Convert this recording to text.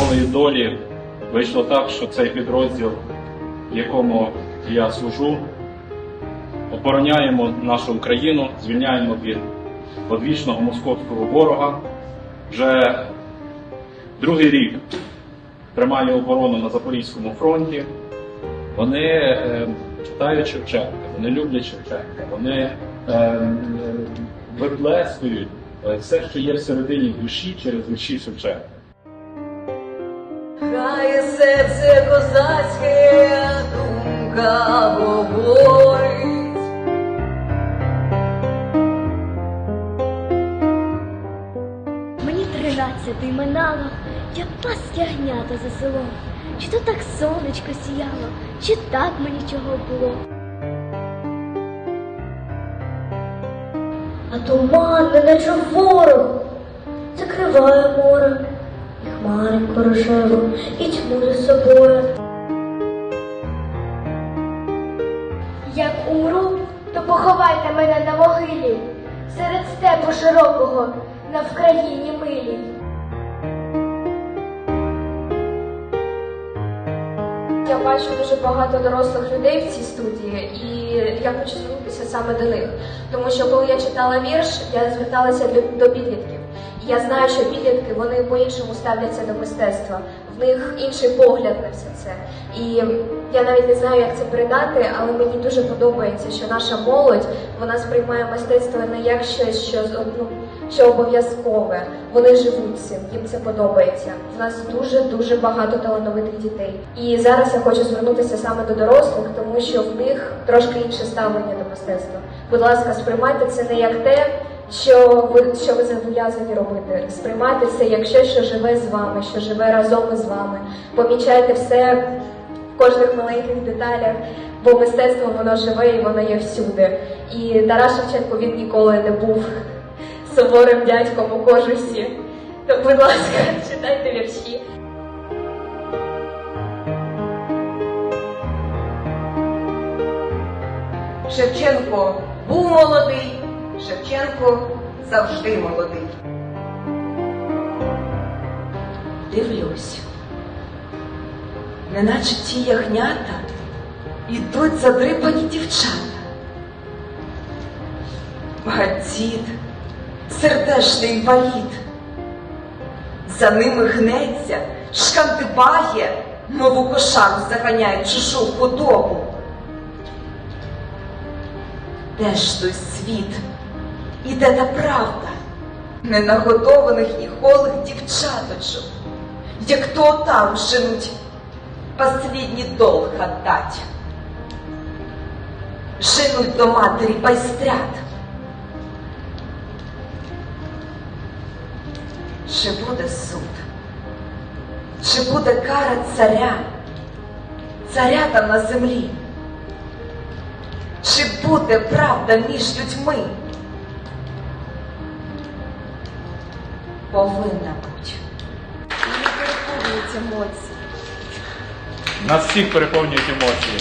волею долі вийшло так, що цей підрозділ, в якому я служу, обороняємо нашу Україну, звільняємо від одвічного московського ворога. Вже другий рік тримає оборону на Запорізькому фронті. Вони е, читають Шевченка, вони люблять Шевченка, вони е, е, виплескують е, все, що є всередині душі через вірші Шевченка. Серце козацьке думка говорить. Мені тринадцятий минало, я пас ягнята за селом. Чи то так сонечко сіяло, чи так мені чого було. А туман, неначе ворог, закриває море, рожеву, і тьму за собою. Як умру, то поховайте мене на могилі, серед степу широкого, на Вкраїні милій. Я бачу дуже багато дорослих людей в цій студії, і я хочу звернутися саме до них. Тому що коли я читала вірш, я зверталася до, підлітків. Я знаю, що підлітки вони по-іншому ставляться до мистецтва. В них інший погляд на все це. І я навіть не знаю, як це передати, але мені дуже подобається, що наша молодь вона сприймає мистецтво не як щось, що ну, що обов'язкове. Вони живуть цим, їм це подобається. У нас дуже дуже багато талановитих дітей. І зараз я хочу звернутися саме до дорослих, тому що в них трошки інше ставлення до мистецтва. Будь ласка, сприймайте це не як те, що ви що ви зобов'язані робити. Сприймайте це як щось, що живе з вами, що живе разом із вами. Помічайте все в кожних маленьких деталях, бо мистецтво воно живе і воно є всюди. І Тарас Шевченко він ніколи не був суворим дядьком у кожусі. То, будь ласка, читайте вірші. Шевченко був молодий, Шевченко завжди молодий. Дивлюсь, неначе ті ягнята ідуть задрипані дівчата. Гадзід, сердешний інвалід. За ними гнеться, шкандибає, мов у кошару заганяє чужу худобу. Де ж той світ? І де та правда? Ненаготованих і голих дівчаточок, як то там женуть, последній долг отдать. Женуть до матері байстрят. Чи буде суд? Чи буде кара царя? Царя там на землі? Чи буде правда між людьми? Повинна бути. Мені переповнюють емоції. Нас всіх переповнюють емоції.